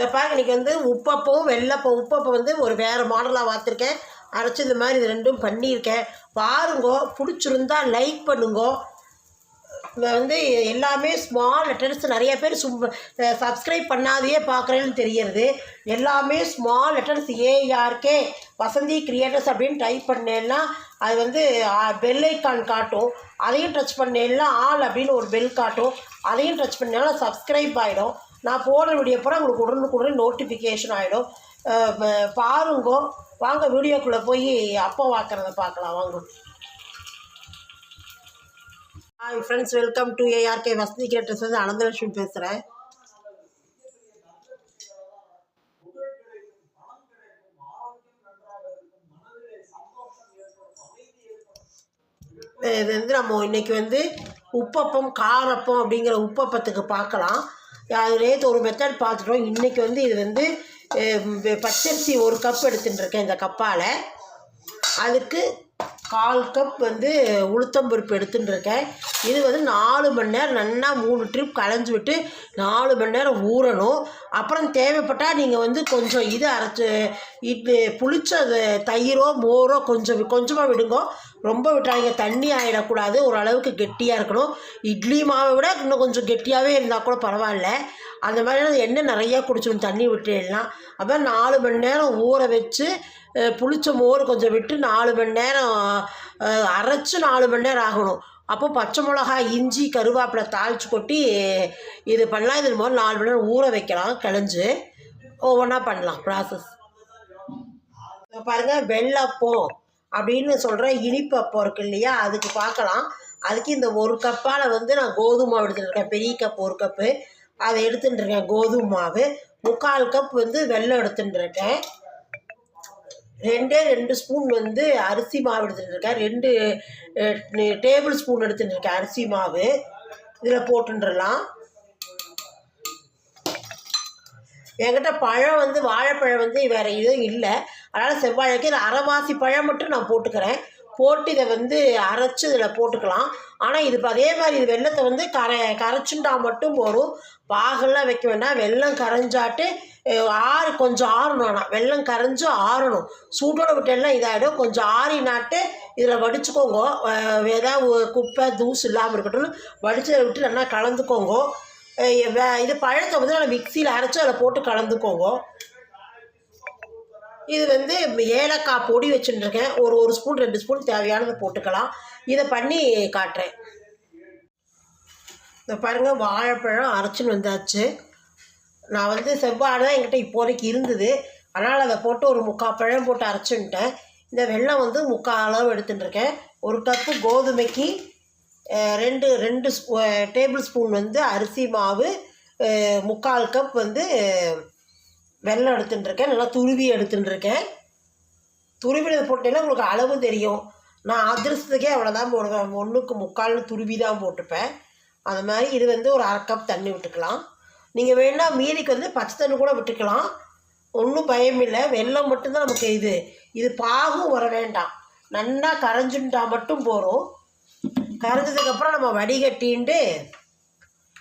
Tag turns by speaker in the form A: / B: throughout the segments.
A: இதை இன்றைக்கி வந்து உப்பப்பவும் வெள்ளப்பம் உப்பப்பம் வந்து ஒரு வேறு மாடலாக பார்த்துருக்கேன் அரைச்சி இந்த மாதிரி இது ரெண்டும் பண்ணியிருக்கேன். பாருங்கோ பிடிச்சிருந்தா லைக் பண்ணுங்கோ. வந்து எல்லாமே ஸ்மால் லெட்டர்ஸ் நிறைய பேர் சும் சப்ஸ்கிரைப் பண்ணாதையே பார்க்குறேன்னு தெரியறது. எல்லாமே small letters ARK Vasanthi creators அப்படின்னு டைப் பண்ணேன்னா அது வந்து பெல் ஐக்கான் காட்டும். அதையும் டச் பண்ணேன்னா ஆல் அப்படின்னு ஒரு பெல் காட்டும். அதையும் டச் பண்ணாலும் சப்ஸ்கிரைப் ஆகிடும் நான் போடுற வீடியோ பூரா உங்களுக்கு உடனுக்குடன் நோட்டிஃபிகேஷன் ஆகிடும் பாருங்கோ. வாங்க வீடியோக்குள்ளே போய் அப்போ வாக்குறத பார்க்கலாம். வாங்க. Hi friends welcome to ARK Vasanthi caterers வந்து அனந்தலட்சுமி பேசுகிறேன் இது வந்து நம்ம இன்றைக்கி வந்து உப்பப்பம் காரப்பம் அப்படிங்கிற உப்பப்பத்துக்கு பார்க்கலாம். அது நேற்று ஒரு மெத்தட் பார்த்துட்டோம். இன்றைக்கி வந்து இது வந்து பச்சரிசி ஒரு கப் எடுத்துட்டுருக்கேன் இந்த கப்பால் அதுக்கு கால் கப் வந்து உளுத்தம்பருப்பு எடுத்துட்டு இருக்கேன் இது வந்து நாலு மணி நேரம் நல்லா மூணு ட்ரிப் களைஞ்சி விட்டு நாலு மணி நேரம் ஊறணும். அப்புறம் தேவைப்பட்டால் நீங்கள் வந்து கொஞ்சம் இது அரைச்சி இது புளிச்ச தயிரோ மோரோ கொஞ்சம் கொஞ்சமாக விடுங்க. ரொம்ப விட்டாங்க தண்ணி ஆகிடக்கூடாது ஓரளவுக்கு கெட்டியாக இருக்கணும். இட்லி மாவை விட இன்னும் கொஞ்சம் கெட்டியாகவே இருந்தால் கூட பரவாயில்ல. அந்த மாதிரி எண்ணெய் நிறையா குடிச்சிடும் தண்ணி விட்டுலாம் அப்புறம் நாலு மணி நேரம் ஊற வச்சு புளிச்ச மோர் கொஞ்சம் விட்டு நாலு மணி நேரம் அரைச்சி நாலு மணி நேரம் ஆகணும். அப்போ பச்சை மிளகாய் இஞ்சி கருவேப்பிலை தாளிச்சு கொட்டி இது பண்ணலாம். இது மாதிரி நாலு மணி நேரம் ஊற வைக்கலாம் கிளஞ்சு. ஒவ்வொன்றா பண்ணலாம் ப்ராசஸ் பாருங்கள் வெள்ளப்பம் அப்படின்னு சொல்கிற இனிப்பு அப்பம் இருக்கு இல்லையா? அதுக்கு பார்க்கலாம். அதுக்கு இந்த ஒரு கப்பால் வந்து நான் கோதுமை மாவு இருக்கேன். பெரிய கப் ஒரு கப்பு அதை எடுத்துட்டு இருக்கேன் கோதுமை மாவு. முக்கால் கப் வந்து வெல்லம் எடுத்துட்டு இருக்கேன் ரெண்டே ரெண்டு ஸ்பூன் வந்து அரிசி மாவு எடுத்துட்டுருக்கேன். ரெண்டு டேபிள் ஸ்பூன் எடுத்துட்டு இருக்கேன் அரிசி மாவு. இதில் போட்டுடலாம் என்கிட்ட பழம் வந்து வாழைப்பழம் வந்து வேறு எதுவும் இல்லை. அதனால் செவ்வாழைக்கு அரைவாசி பழம் மட்டும் நான் போட்டுக்கிறேன். போட்டு இதை வந்து அரைச்சி இதில் போட்டுக்கலாம். ஆனால் இது அதே மாதிரி இது வெள்ளத்தை வந்து கரை கரைச்சுண்டா மட்டும் போதும். பாகெல்லாம் வைக்க வேண்டாம். வெல்லம் கரைஞ்சாட்டு ஆறு கொஞ்சம் ஆறணும் ஆனால் வெல்லம் கரைஞ்சு ஆறணும். சூட்டோட விட்டெல்லாம் இதாகிடும் கொஞ்சம் ஆறினாட்டு இதில் வடிச்சுக்கோங்க. ஏதாவது குப்பை தூசு இல்லாமல் இருக்கட்டும் வடிச்சதை விட்டு நல்லா கலந்துக்கோங்க. வே- இது பழத்தை வந்து நல்லா மிக்சியில் அரைச்சி அதில் போட்டு கலந்துக்கோங்க. இது வந்து ஏலக்காய் பொடி வச்சுட்டுருக்கேன் ஒரு ஒரு ஸ்பூன் ரெண்டு ஸ்பூன் தேவையானதை போட்டுக்கலாம். இதை பண்ணி காட்டுறேன். இந்த பாருங்கள் வாழைப்பழம் அரைச்சின்னு வந்தாச்சு. நான் வந்து செவ்வாழை தான் என்கிட்ட இப்போதைக்கு இருந்தது. அதனால் அதை போட்டு ஒரு முக்கால் பழம் போட்டு அரைச்சுன்ட்டேன். இந்த வெள்ளம் வந்து முக்கால் அளவு எடுத்துட்டுருக்கேன். ஒரு கப்பு கோதுமைக்கு ரெண்டு ரெண்டு ஸ்பூ டேபிள் ஸ்பூன் வந்து அரிசி மாவு முக்கால் கப் வந்து வெள்ளம் எடுத்துட்டுருக்கேன் நல்லா துருவி எடுத்துட்டுருக்கேன். துருவியில் துருவினது போட்டேன்னா உங்களுக்கு அளவு தெரியும். நான் அதிர்ஷ்டத்துக்கே அவ்வளோதான் போடுவேன். ஒன்றுக்கு முக்கால்னு துருவி தான் போட்டுப்பேன். அது மாதிரி இது வந்து ஒரு அரை கப் தண்ணி விட்டுக்கலாம். நீங்கள் வேணால் மீதிக்கு வந்து பச்சை தண்ணி கூட விட்டுக்கலாம். ஒன்றும் பயமில்லை வெள்ளம் மட்டும்தான் நமக்கு இது. இது பாகும் வர வேண்டாம். நல்லா கரைஞ்சுட்டா மட்டும் போகிறோம் கரைஞ்சதுக்கப்புறம் நம்ம வடிகட்டின்ட்டு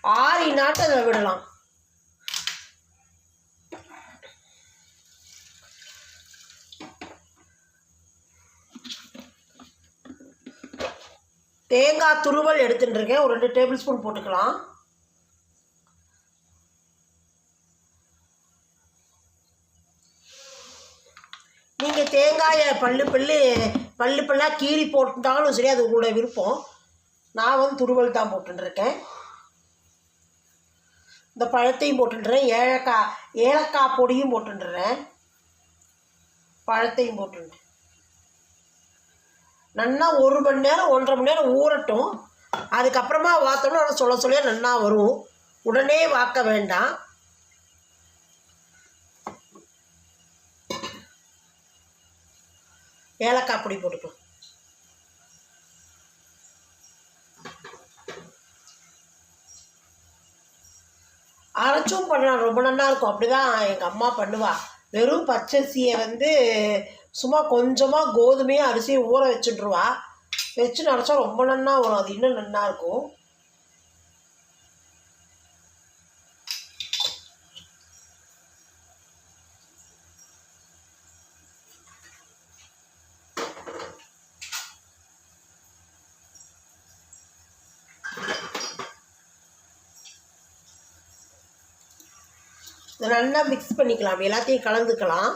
A: ஆறி நாட்டு அதில் விடலாம். தேங்காய் துருவல் எடுத்துட்டு இருக்கேன் ஒரு ரெண்டு டேபிள் ஸ்பூன் போட்டுக்கலாம். நீங்கள் தேங்காயை பல்லு பல்லு பல்லு பல்லாக கீறி போட்டுட்டாலும் சரி அது உங்களோட விருப்பம். நான் வந்து துருவல் தான் போட்டுருக்கேன் இந்த பழத்தையும் போட்டுடுறேன் ஏலக்காய் ஏலக்காய் பொடியும் போட்டுடுறேன் பழத்தையும் போட்டுடுறேன் நல்லா ஒரு மணி நேரம் ஒன்றரை மணி நேரம் ஊறட்டும். அதுக்கப்புறமா வாத்தோம்னா ஆனால் சொல்ல சொல்ல நல்லா வரும். உடனே வாக்க வேண்டாம். ஏலக்காய் பொடி போட்டுக்கலாம் அரைச்சும் பண்ணலாம். ரொம்ப நல்லா இருக்கும். அப்படி தான் எங்கள் அம்மா பண்ணுவா. வெறும் பச்சரிசியை வந்து சும்மா கொஞ்சமாக கோதுமையை அரிசியை ஊற வச்சுட்ருவா வச்சு நினச்சா ரொம்ப நன்னா வரும். அது இன்னும் நன்னா இருக்கும். நல்லா மிக்ஸ் பண்ணிக்கலாம். எல்லாத்தையும் கலந்துக்கலாம்.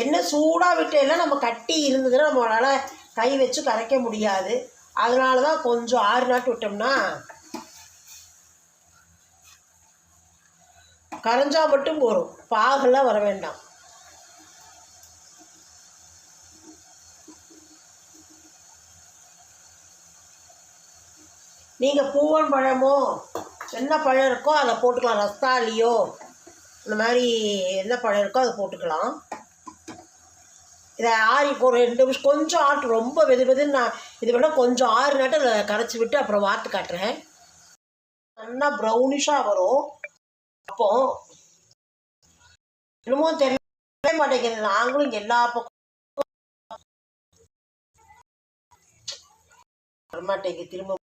A: என்ன சூடாக விட்டேன்னா நம்ம கட்டி இருந்ததுன்னா நம்மளால் கை வச்சு கரைக்க முடியாது. அதனால தான் கொஞ்சம் ஆறு நாட்டு விட்டோம்னா கரைஞ்சா மட்டும் போதும் பாகெல்லாம் வர வேண்டாம். நீங்கள் பூவன் பழமோ என்ன பழம் இருக்கோ அதை போட்டுக்கலாம். ரஸ்தாலியோ இந்த மாதிரி என்ன பழம் இருக்கோ அதை போட்டுக்கலாம். இதை ஆறி ஒரு ரெண்டு நிமிஷம் கொஞ்சம் ஆட்டு ரொம்ப வெது வெதுன்னு நான் இது வேணால் கொஞ்சம் ஆறு நாட்டில் கரைச்சி விட்டு அப்புறம் வார்த்து காட்டுறேன். நல்லா ப்ரௌனிஷாக வரும். அப்போ என்னமோ தெரியவே மாட்டேங்குது. நாங்களும் இங்கே எல்லா பக்கம் வரமாட்டேங்குது. திரும்ப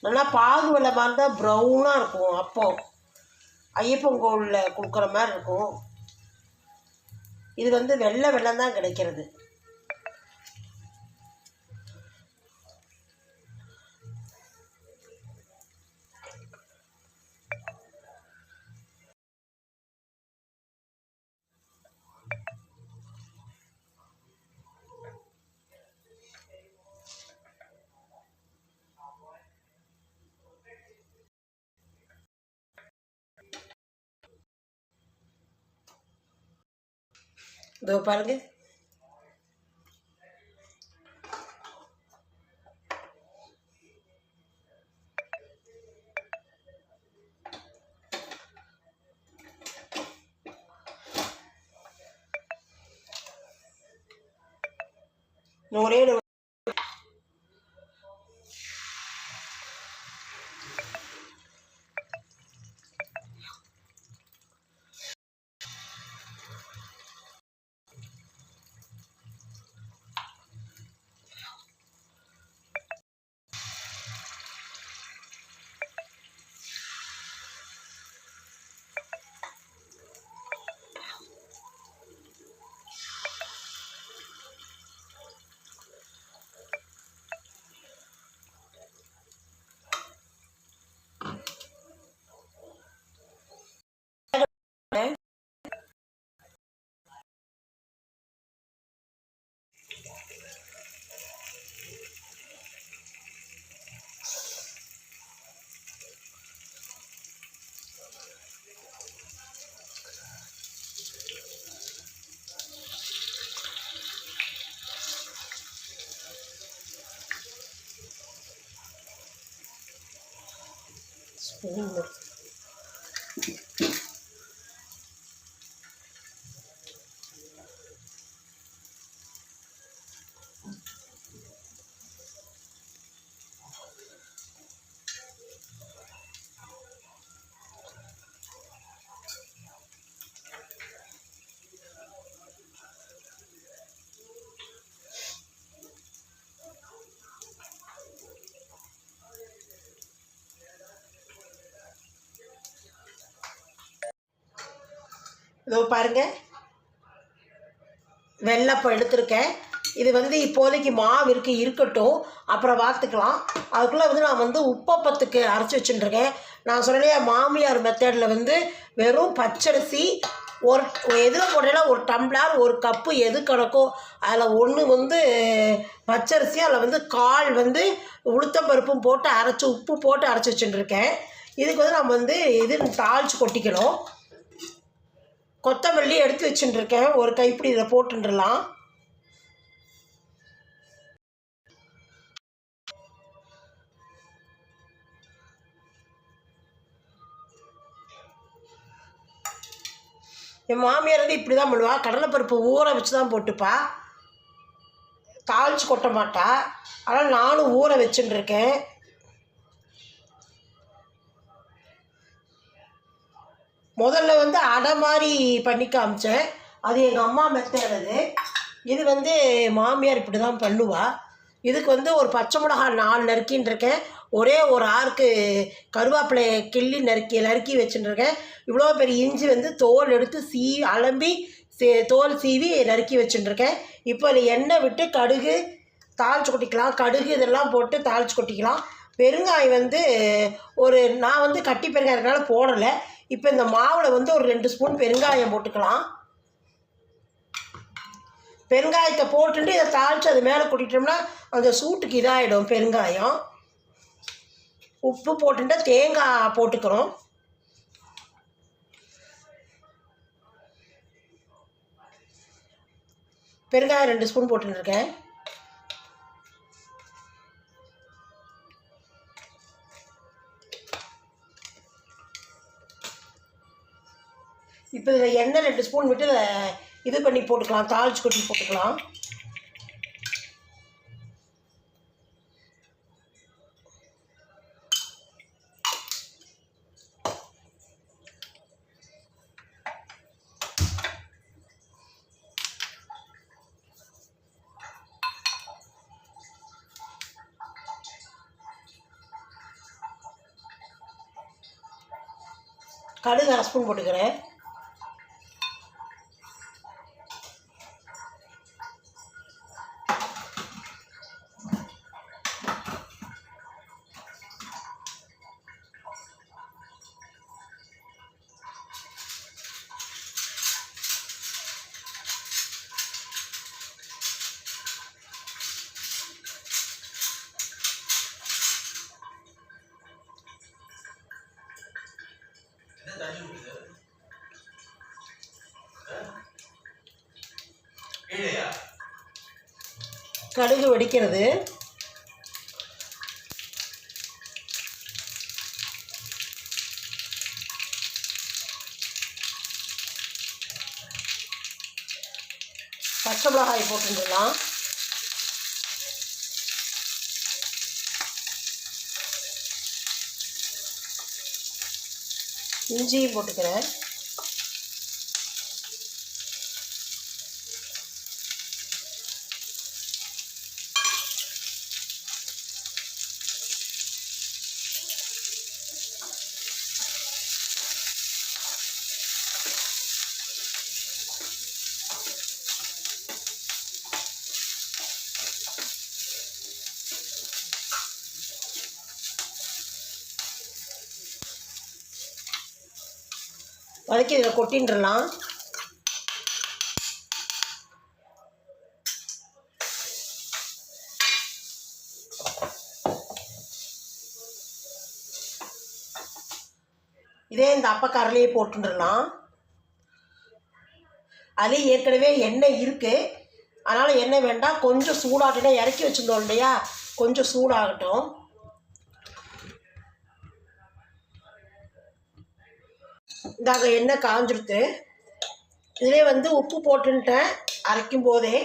A: நல்லா பாகு வெள்ளை மாதிரி ப்ரௌனாக இருக்கும் அப்போ. ஐயப்பன் கோவிலில் கொடுக்குற மாதிரி இருக்கும். இது வந்து வெள்ளை வெள்ளம் தான் கிடைக்கிறது. இதோ பாருங்க இன்னும் ஒரே ஒரு ஸ்பூன் இதோ பாருங்கள் வெள்ளப்பம் எடுத்திருக்கேன். இது வந்து இப்போதைக்கு மாவு இருக்கு இருக்கட்டும். அப்புறம் பார்த்துக்கலாம் அதுக்குள்ளே வந்து நான் வந்து உப்பப்பத்துக்கு அரைச்சி வச்சுட்டுருக்கேன். நான் சொன்னேன் மாமியார் மெத்தடில் வந்து வெறும் பச்சரிசி ஒரு எதில் போட்டேன்னா ஒரு டம்ளர் ஒரு கப்பு எது கணக்கோ அதில் ஒன்று வந்து பச்சரிசி அதில் வந்து கால் வந்து உளுத்தம்பருப்பும் போட்டு அரைச்சி உப்பு போட்டு அரைச்சி வச்சுட்டுருக்கேன். இதுக்கு வந்து நம்ம வந்து இது தாளித்து கொட்டிக்கணும். கொத்தமல்லி எடுத்து வச்சுட்டுருக்கேன் ஒரு கைப்பிடி இதில் போட்டுடலாம் என் மாமியார் வந்து இப்படி தான் பண்ணுவா. கடலைப்பருப்பு ஊற வச்சு தான் போட்டுப்பா. தாளிச்சு கொட்ட மாட்டா. ஆனால் நானும் ஊற வச்சுட்டுருக்கேன் முதல்ல வந்து அடை மாதிரி பண்ணி காமிச்சேன். அது எங்கள் அம்மா மெத்தட் அது இது வந்து மாமியார் இப்படி தான் பண்ணுவா. இதுக்கு வந்து ஒரு பச்சை மிளகாய் நாலு நறுக்கின்னு இருக்கேன். ஒரே ஒரு ஆறுக்கு கருவேப்பிலையை கிள்ளி நறுக்கி நறுக்கி வச்சுட்டுருக்கேன் இவ்வளோ பெரிய இஞ்சி வந்து தோல் எடுத்து சீ அலம்பி சே தோல் சீவி நறுக்கி வச்சுட்டுருக்கேன் இப்போ அதில் எண்ணெய் விட்டு கடுகு தாளிச்சு கொட்டிக்கலாம். கடுகு இதெல்லாம் போட்டு தாளிச்சு கொட்டிக்கலாம். பெருங்காயம் வந்து ஒரு நான் வந்து கட்டி பெருங்காயத்தினால போடலை. இப்போ இந்த மாவில் வந்து ஒரு ரெண்டு ஸ்பூன் பெருங்காயம் போட்டுக்கலாம். பெருங்காயத்தை போட்டுட்டு இதை தாளித்து அது மேலே கொட்டிட்டோம்னா அந்த சூட்டுக்கு இதாகிடும் பெருங்காயம். உப்பு போட்டுட்டு தேங்காய் போட்டுக்கிறோம். பெருங்காயம் ரெண்டு ஸ்பூன் போட்டுருக்கேன் இப்போ இதில் எண்ணெய் ரெண்டு ஸ்பூன் விட்டு இதை இது பண்ணி போட்டுக்கலாம் தாளிச்சு கொட்டி போட்டுக்கலாம். கடுகு அரை ஸ்பூன் போட்டுக்கிறேன். கடுகு வெடிக்கிறது. பச்சை மிளகாய் போட்டுடலாம் இஞ்சியும் போட்டுக்கிறேன். வதக்கி இதில் கொட்டின்றலாம். இதே இந்த அப்பக்காரிலேயே போட்டுடலாம் அது ஏற்கனவே எண்ணெய் இருக்குது அதனால் எண்ணெய் வேண்டாம். கொஞ்சம் சூடாகட்டும் இறக்கி வச்சுருந்தோம் இல்லையா? கொஞ்சம் சூடாகட்டும். இந்தாங்க எண்ணெய் காஞ்சிருத்து இதிலே வந்து உப்பு போட்டுன்ட்டேன் அரைக்கும் போதே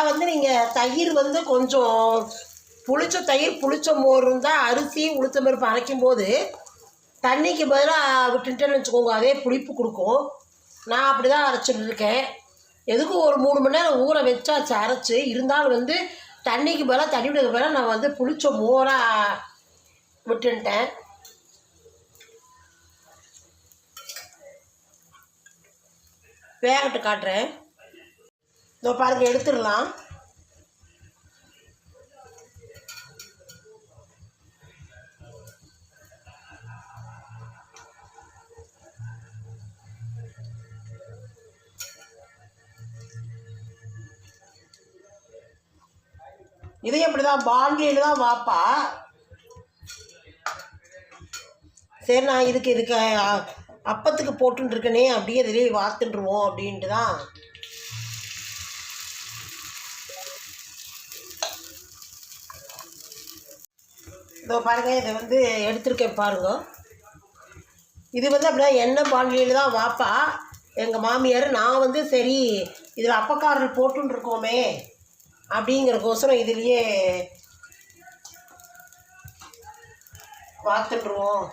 A: அதான் வந்து நீங்கள் தயிர் வந்து கொஞ்சம் புளிச்ச தயிர் புளிச்ச மோர் இருந்தால் அரிசி உளுத்தம் பருப்பு அரைக்கும் போது தண்ணிக்கு பதிலாக விட்டுட்டேன்னு வச்சுக்கோங்க. அதே புளிப்பு கொடுக்கும். நான் அப்படி தான் அரைச்சிட்டு இருக்கேன். எதுக்கும் ஒரு மூணு மணி நேரம் ஊற வச்சாச்சு அரைச்சி. இருந்தாலும் வந்து தண்ணிக்கு பதிலாக தண்ணி விடுறதுக்கு பதிலாக நான் வந்து புளிச்ச மோராக விட்டுன்ட்டேன் வேகட்டு காட்டுறேன். இதோ பாருங்க எடுத்துடலாம். இதையும் இப்படி தான் பாண்டியில் தான் வாப்பா. சரி நான் இதுக்கு இதுக்கு அப்பத்துக்கு போட்டுருக்கனே அப்படியே இதிலே வாத்துட்டுருவோம் அப்படின்ட்டு தான் இதோ பாருங்க இதை வந்து எடுத்துருக்கேன் பாருங்க. இது வந்து அப்படியே எண்ணெய் பாண்டியில் தான் வாப்பா. எங்கள் மாமியார் நான் வந்து சரி இதில் அப்பக்காரர் போட்டுன்னு இருக்கோமே அப்படிங்கிறக்கோசரம் இதுலேயே பார்த்துட்டுருவோம்